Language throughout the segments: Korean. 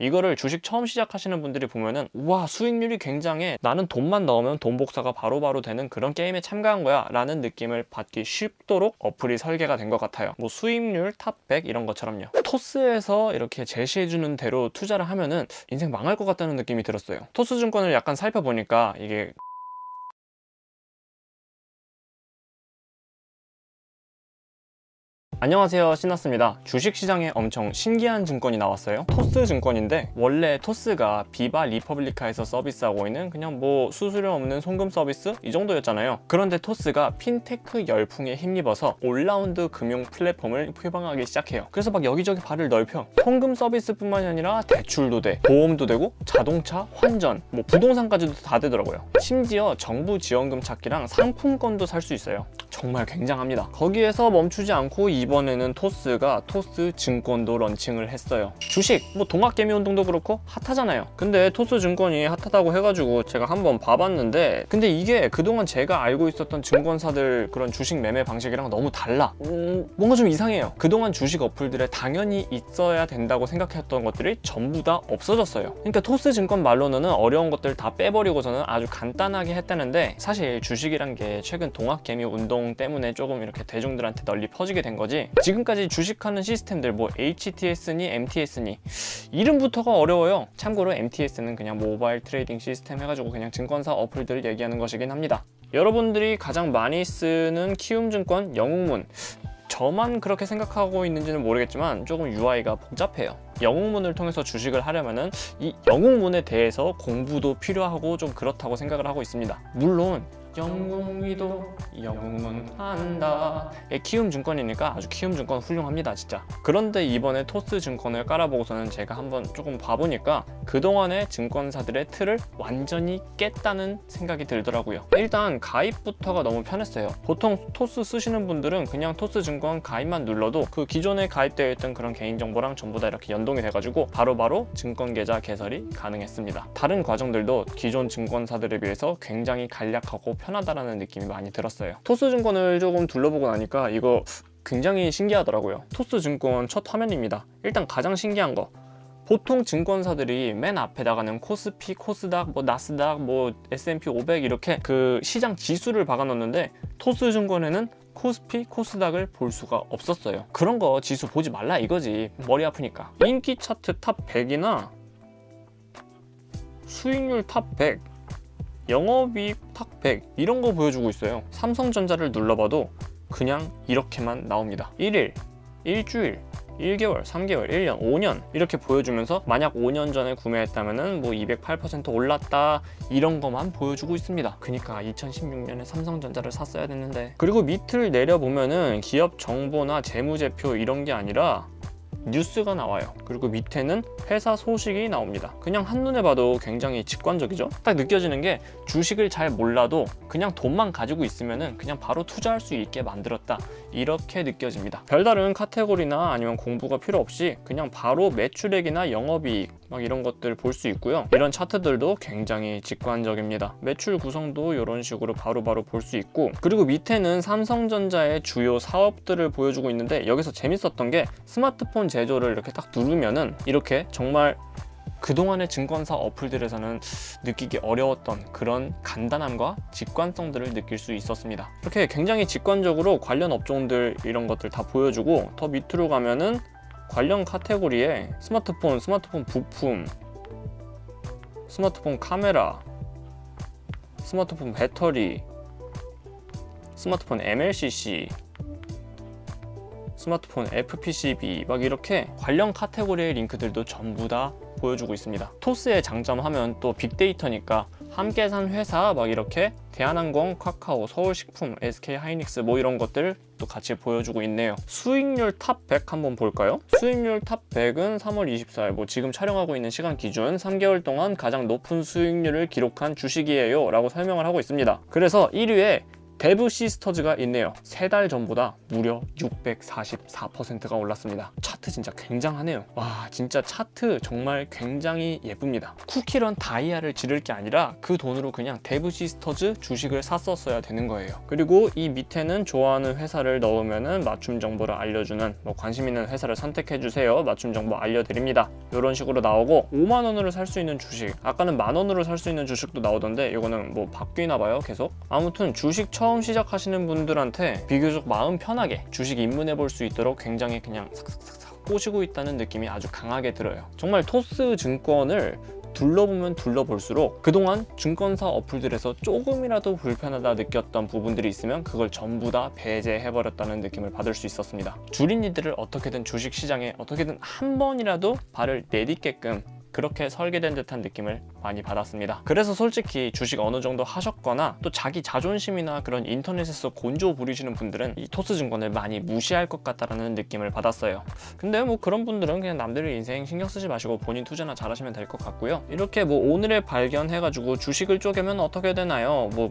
이거를 주식 처음 시작하시는 분들이 보면은 와 수익률이 굉장해. 나는 돈만 넣으면 돈 복사가 바로 바로 되는 그런 게임에 참가한 거야 라는 느낌을 받기 쉽도록 어플이 설계가 된 것 같아요. 뭐 수익률 탑100 이런 것처럼요. 토스에서 이렇게 제시해주는 대로 투자를 하면은 인생 망할 것 같다는 느낌이 들었어요. 토스 증권을 약간 살펴보니까 이게 안녕하세요 신났습니다. 주식시장에 엄청 신기한 증권이 나왔어요. 토스 증권인데 원래 토스가 비바 리퍼블리카에서 서비스하고 있는 그냥 뭐 수수료 없는 송금 서비스? 이 정도였잖아요. 그런데 토스가 핀테크 열풍에 힘입어서 올라운드 금융 플랫폼을 표방하기 시작해요. 그래서 막 여기저기 발을 넓혀. 송금 서비스뿐만이 아니라 대출도 돼 보험도 되고 자동차 환전 뭐 부동산까지도 다 되더라고요. 심지어 정부 지원금 찾기랑 상품권도 살 수 있어요 정말 굉장합니다. 거기에서 멈추지 않고 이번에는 토스가 토스 증권도 런칭을 했어요. 주식, 뭐 동학개미 운동도 그렇고 핫하잖아요. 근데 토스 증권이 핫하다고 해가지고 제가 한번 봐봤는데 근데 이게 그동안 제가 알고 있었던 증권사들 그런 주식 매매 방식이랑 너무 달라. 음, 뭔가 좀 이상해요. 그동안 주식 어플들에 당연히 있어야 된다고 생각했던 것들이 전부 다 없어졌어요. 그러니까 토스 증권 말로는 어려운 것들 다 빼버리고서는 아주 간단하게 했다는데 사실 주식이란 게 최근 동학개미 운동 때문에 조금 이렇게 대중들한테 널리 퍼지게 된 거지 지금까지 주식하는 시스템들 뭐 HTS니 MTS니 이름부터가 어려워요 참고로 MTS는 그냥 모바일 트레이딩 시스템 해가지고 그냥 증권사 어플들을 얘기하는 것이긴 합니다 여러분들이 가장 많이 쓰는 키움증권 영웅문 저만 그렇게 생각하고 있는지는 모르겠지만 조금 UI가 복잡해요. 영웅문을 통해서 주식을 하려면은 이 영웅문에 대해서 공부도 필요하고 좀 그렇다고 생각을 하고 있습니다. 물론 영웅이도 영웅문 한다. 예, 키움증권이니까 아주 키움증권 훌륭합니다, 진짜. 그런데 이번에 토스 증권을 깔아보고서는 제가 한번 조금 봐보니까 그동안의 증권사들의 틀을 완전히 깼다는 생각이 들더라고요. 일단 가입부터가 너무 편했어요. 보통 토스 쓰시는 분들은 그냥 토스 증권 가입만 눌러도 그 기존에 가입되어 있던 그런 개인정보랑 전부 다 이렇게 연동이 돼가지고 바로바로 증권 계좌 개설이 가능했습니다. 다른 과정들도 기존 증권사들에 비해서 굉장히 간략하고 편하다라는 느낌이 많이 들었어요. 토스 증권을 조금 둘러보고 나니까 이거 굉장히 신기하더라고요. 토스 증권 첫 화면입니다. 일단 가장 신기한 거 보통 증권사들이 맨 앞에다가는 코스피, 코스닥, 뭐 나스닥, 뭐 S&P 500 이렇게 그 시장 지수를 박아놓는데 토스 증권에는 코스피, 코스닥을 볼 수가 없었어요. 그런 거 지수 보지 말라 이거지. 머리 아프니까. 인기 차트 탑 100이나 수익률 탑 100, 영업이익 탑100 이런 거 보여주고 있어요. 삼성전자를 눌러봐도 그냥 이렇게만 나옵니다. 1일, 일주일, 1개월, 3개월, 1년, 5년 이렇게 보여주면서 만약 5년 전에 구매했다면은 뭐 208% 올랐다 이런 것만 보여주고 있습니다. 그러니까 2016년에 삼성전자를 샀어야 됐는데 그리고 밑을 내려 보면은 기업 정보나 재무제표 이런 게 아니라 뉴스가 나와요. 그리고 밑에는 회사 소식이 나옵니다. 그냥 한눈에 봐도 굉장히 직관적이죠? 딱 느껴지는 게 주식을 잘 몰라도 그냥 돈만 가지고 있으면은 그냥 바로 투자할 수 있게 만들었다. 이렇게 느껴집니다. 별다른 카테고리나 아니면 공부가 필요 없이 그냥 바로 매출액이나 영업이익 막 이런 것들 볼 수 있고요. 이런 차트들도 굉장히 직관적입니다. 매출 구성도 이런 식으로 바로바로 볼 수 있고 그리고 밑에는 삼성전자의 주요 사업들을 보여주고 있는데 여기서 재밌었던 게 스마트폰 제조를 이렇게 딱 누르면은 이렇게 정말 그동안의 증권사 어플들에서는 느끼기 어려웠던 그런 간단함과 직관성들을 느낄 수 있었습니다. 이렇게 굉장히 직관적으로 관련 업종들 이런 것들 다 보여주고 더 밑으로 가면은 관련 카테고리에 스마트폰, 스마트폰 부품, 스마트폰 카메라, 스마트폰 배터리, 스마트폰 MLCC, 스마트폰 FPCB 막 이렇게 관련 카테고리의 링크들도 전부 다 보여주고 있습니다. 토스의 장점 하면 또 빅데이터니까 함께 산 회사 막 이렇게 대한항공, 카카오, 서울식품, SK하이닉스 뭐 이런 것들 또 같이 보여주고 있네요. 수익률 탑 100 한번 볼까요? 수익률 탑 100은 3월 24일 뭐 지금 촬영하고 있는 시간 기준 3개월 동안 가장 높은 수익률을 기록한 주식이에요 라고 설명을 하고 있습니다. 그래서 1위에 데브 시스터즈가 있네요. 세 달 전보다 무려 644%가 올랐습니다. 차트 진짜 굉장하네요. 와, 진짜 차트 정말 굉장히 예쁩니다. 쿠키런 다이아를 지를 게 아니라 그 돈으로 그냥 데브 시스터즈 주식을 샀었어야 되는 거예요. 그리고 이 밑에는 좋아하는 회사를 넣으면은 맞춤 정보를 알려주는 뭐 관심 있는 회사를 선택해 주세요. 맞춤 정보 알려드립니다. 이런 식으로 나오고 5만 원으로 살 수 있는 주식. 아까는 만 원으로 살 수 있는 주식도 나오던데 이거는 뭐 바뀌나 봐요. 계속. 아무튼 주식 처음 시작하시는 분들한테 비교적 마음 편하게 주식 입문해 볼 수 있도록 굉장히 그냥 삭삭삭삭 꼬시고 있다는 느낌이 아주 강하게 들어요. 정말 토스 증권을 둘러보면 둘러볼수록 그동안 증권사 어플들에서 조금이라도 불편하다 느꼈던 부분들이 있으면 그걸 전부 다 배제해버렸다는 느낌을 받을 수 있었습니다. 줄인 이들을 어떻게든 주식시장에 어떻게든 한 번이라도 발을 내딛게끔 그렇게 설계된 듯한 느낌을 많이 받았습니다. 그래서 솔직히 주식 어느 정도 하셨거나 또 자기 자존심이나 그런 인터넷에서 곤조 부리시는 분들은 이 토스 증권을 많이 무시할 것 같다라는 느낌을 받았어요. 근데 뭐 그런 분들은 그냥 남들의 인생 신경 쓰지 마시고 본인 투자나 잘하시면 될 것 같고요. 이렇게 뭐 오늘의 발견해가지고 주식을 쪼개면 어떻게 되나요? 뭐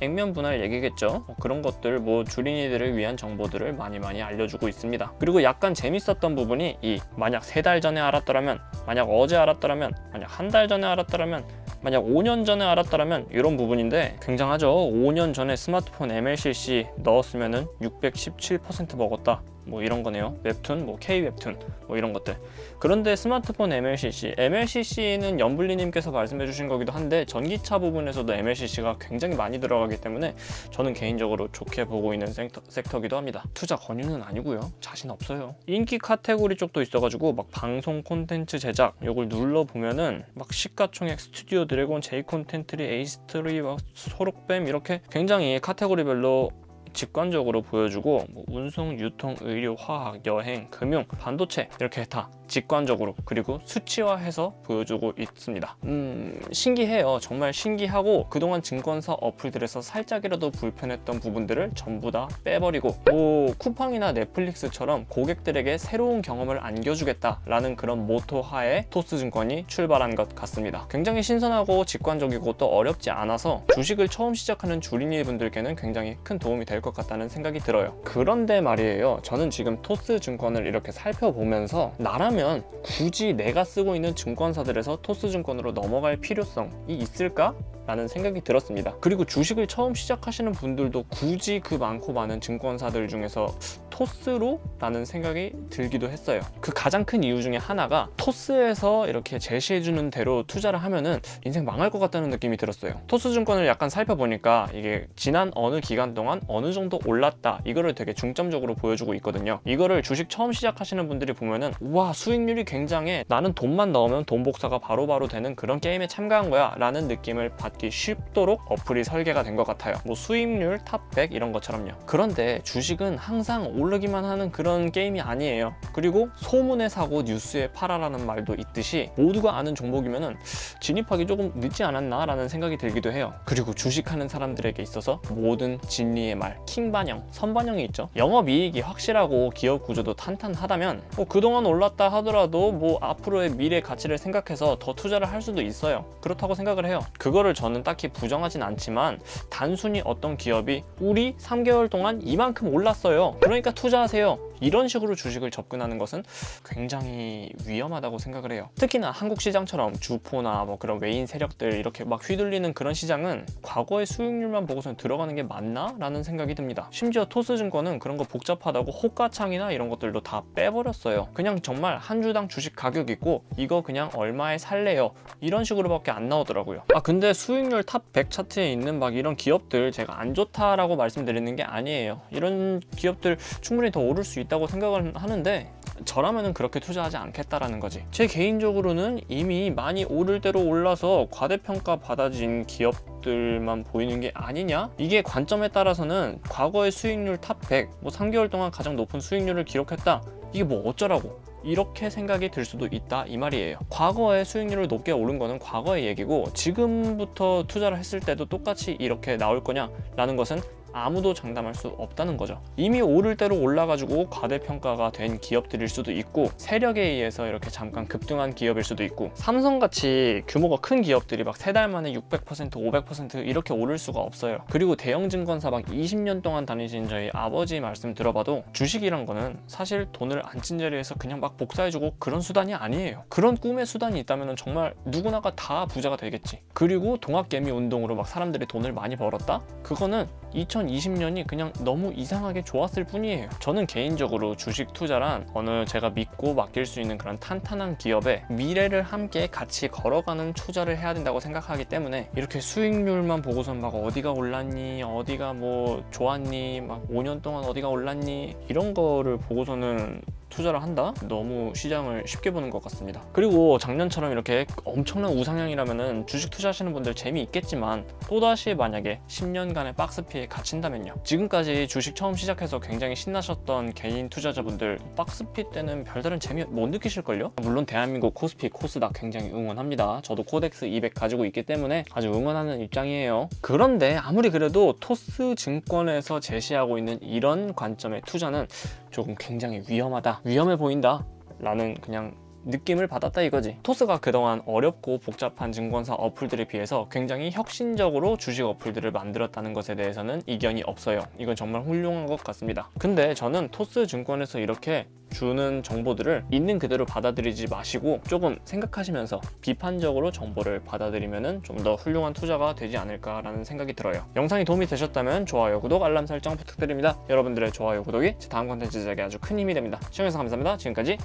액면 분할 얘기겠죠. 뭐 그런 것들 뭐 주린이들을 위한 정보들을 많이 많이 알려주고 있습니다. 그리고 약간 재밌었던 부분이 이 만약 세 달 전에 알았더라면, 만약 어제 알았더라면, 만약 한 달 전에 알았더라면, 만약 5년 전에 알았더라면 이런 부분인데 굉장하죠. 5년 전에 스마트폰 MLCC 넣었으면은 617% 먹었다. 뭐 이런 거네요. 웹툰, 뭐 K 웹툰, 뭐 이런 것들. 그런데 스마트폰 MLCC, MLCC는 연블리님께서 말씀해주신 거기도 한데 전기차 부분에서도 MLCC가 굉장히 많이 들어가기 때문에 저는 개인적으로 좋게 보고 있는 섹터, 섹터기도 합니다. 투자 권유는 아니고요. 자신 없어요. 인기 카테고리 쪽도 있어가지고 막 방송 콘텐츠 제작 이걸 눌러 보면은 막 시가총액 스튜디오 드래곤 제이 콘텐트리 에이스트리 막 소록뱀 이렇게 굉장히 카테고리별로 직관적으로 보여주고 뭐 운송, 유통, 의료, 화학, 여행, 금융, 반도체 이렇게 다 직관적으로 그리고 수치화해서 보여주고 있습니다. 음, 신기해요. 정말 신기하고 그동안 증권사 어플들에서 살짝이라도 불편했던 부분들을 전부 다 빼버리고 뭐 쿠팡이나 넷플릭스처럼 고객들에게 새로운 경험을 안겨주겠다라는 그런 모토 하에 토스증권이 출발한 것 같습니다. 굉장히 신선하고 직관적이고 또 어렵지 않아서 주식을 처음 시작하는 주린이 분들께는 굉장히 큰 도움이 될 것 같다는 생각이 들어요. 그런데 말이에요. 저는 지금 토스증권을 이렇게 살펴보면서 나 라면 굳이 내가 쓰고 있는 증권사들에서 토스증권으로 넘어갈 필요성이 있을까? 라는 생각이 들었습니다. 그리고 주식을 처음 시작하시는 분들도 굳이 그 많고 많은 증권사들 중에서 토스로? 라는 생각이 들기도 했어요. 그 가장 큰 이유 중에 하나가 토스에서 이렇게 제시해주는 대로 투자를 하면은 인생 망할 것 같다는 느낌이 들었어요. 토스 증권을 약간 살펴보니까 이게 지난 어느 기간 동안 어느 정도 올랐다 이거를 되게 중점적으로 보여주고 있거든요. 이거를 주식 처음 시작하시는 분들이 보면은 와 수익률이 굉장해 나는 돈만 넣으면 돈 복사가 바로바로 되는 그런 게임에 참가한 거야 라는 느낌을 받기 쉽도록 어플이 설계가 된 것 같아요. 뭐 수익률 탑100 이런 것처럼요. 그런데 주식은 항상 오르기만 하는 그런 게임이 아니에요. 그리고 소문에 사고 뉴스에 팔아라는 말도 있듯이 모두가 아는 종목이면은 진입하기 조금 늦지 않았나라는 생각이 들기도 해요. 그리고 주식하는 사람들에게 있어서 모든 진리의 말, 킹반영, 선반영이 있죠. 영업이익이 확실하고 기업 구조도 탄탄하다면 뭐 그동안 올랐다 하더라도 뭐 앞으로의 미래 가치를 생각해서 더 투자를 할 수도 있어요. 그렇다고 생각을 해요. 그거를 저는 딱히 부정하진 않지만 단순히 어떤 기업이 우리 3개월 동안 이만큼 올랐어요. 그러니까 투자하세요. 이런 식으로 주식을 접근하는 것은 굉장히 위험하다고 생각을 해요. 특히나 한국 시장처럼 주포나 뭐 그런 외인 세력들 이렇게 막 휘둘리는 그런 시장은 과거의 수익률만 보고선 들어가는 게 맞나? 라는 생각이 듭니다. 심지어 토스 증권은 그런 거 복잡하다고 호가창이나 이런 것들도 다 빼버렸어요. 그냥 정말 한 주당 주식 가격 있고 이거 그냥 얼마에 살래요? 이런 식으로밖에 안 나오더라고요. 아 근데 수익률 탑 100 차트에 있는 막 이런 기업들 제가 안 좋다라고 말씀드리는 게 아니에요. 이런 기업들 충분히 더 오를 수 있다 고 생각을 하는데 저라면은 그렇게 투자하지 않겠다라는 거지. 제 개인적으로는 이미 많이 오를 대로 올라서 과대평가 받아진 기업들만 보이는 게 아니냐? 이게 관점에 따라서는 과거의 수익률 탑 100, 뭐 3개월 동안 가장 높은 수익률을 기록했다. 이게 뭐 어쩌라고? 이렇게 생각이 들 수도 있다 이 말이에요. 과거에 수익률을 높게 오른 거는 과거의 얘기고 지금부터 투자를 했을 때도 똑같이 이렇게 나올 거냐 라는 것은 아무도 장담할 수 없다는 거죠. 이미 오를 대로 올라가지고 과대평가가 된 기업들일 수도 있고 세력에 의해서 이렇게 잠깐 급등한 기업일 수도 있고 삼성같이 규모가 큰 기업들이 막 세 달 만에 600% 500% 이렇게 오를 수가 없어요. 그리고 대형 증권사 막 20년 동안 다니신 저희 아버지 말씀 들어봐도 주식이란 거는 사실 돈을 앉은 자리에서 그냥 막 복사해주고 그런 수단이 아니에요. 그런 꿈의 수단이 있다면 정말 누구나가 다 부자가 되겠지. 그리고 동학개미 운동으로 막 사람들이 돈을 많이 벌었다? 그거는 2020년이 그냥 너무 이상하게 좋았을 뿐이에요. 저는 개인적으로 주식 투자란 어느 제가 믿고 맡길 수 있는 그런 탄탄한 기업에 미래를 함께 같이 걸어가는 투자를 해야 된다고 생각하기 때문에 이렇게 수익률만 보고선 막 어디가 올랐니, 어디가 뭐 좋았니, 막 5년 동안 어디가 올랐니 이런 거를 보고서는 투자를 한다? 너무 시장을 쉽게 보는 것 같습니다. 그리고 작년처럼 이렇게 엄청난 우상향이라면은 주식 투자하시는 분들 재미있겠지만 또다시 만약에 10년간의 박스 피해 갇힌다면요. 지금까지 주식 처음 시작해서 굉장히 신나셨던 개인 투자자분들 박스 피 때는 별다른 재미 못 느끼실걸요? 물론 대한민국 코스피, 코스닥 굉장히 응원합니다. 저도 코덱스 200 가지고 있기 때문에 아주 응원하는 입장이에요. 그런데 아무리 그래도 토스 증권에서 제시하고 있는 이런 관점의 투자는 조금 굉장히 위험하 다. 위험해 보인다. 라는 그냥 느낌을 받았다 이거지. 토스가 그동안 어렵고 복잡한 증권사 어플들에 비해서 굉장히 혁신적으로 주식 어플들을 만들었다는 것에 대해서는 이견이 없어요. 이건 정말 훌륭한 것 같습니다. 근데 저는 토스 증권에서 이렇게 주는 정보들을 있는 그대로 받아들이지 마시고 조금 생각하시면서 비판적으로 정보를 받아들이면 좀 더 훌륭한 투자가 되지 않을까라는 생각이 들어요. 영상이 도움이 되셨다면 좋아요, 구독, 알람 설정 부탁드립니다. 여러분들의 좋아요, 구독이 제 다음 컨텐츠 제작에 아주 큰 힘이 됩니다. 시청해주셔서 감사합니다. 지금까지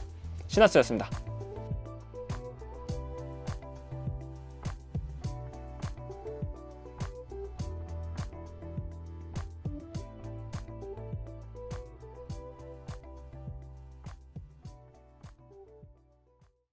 신하스였습니다.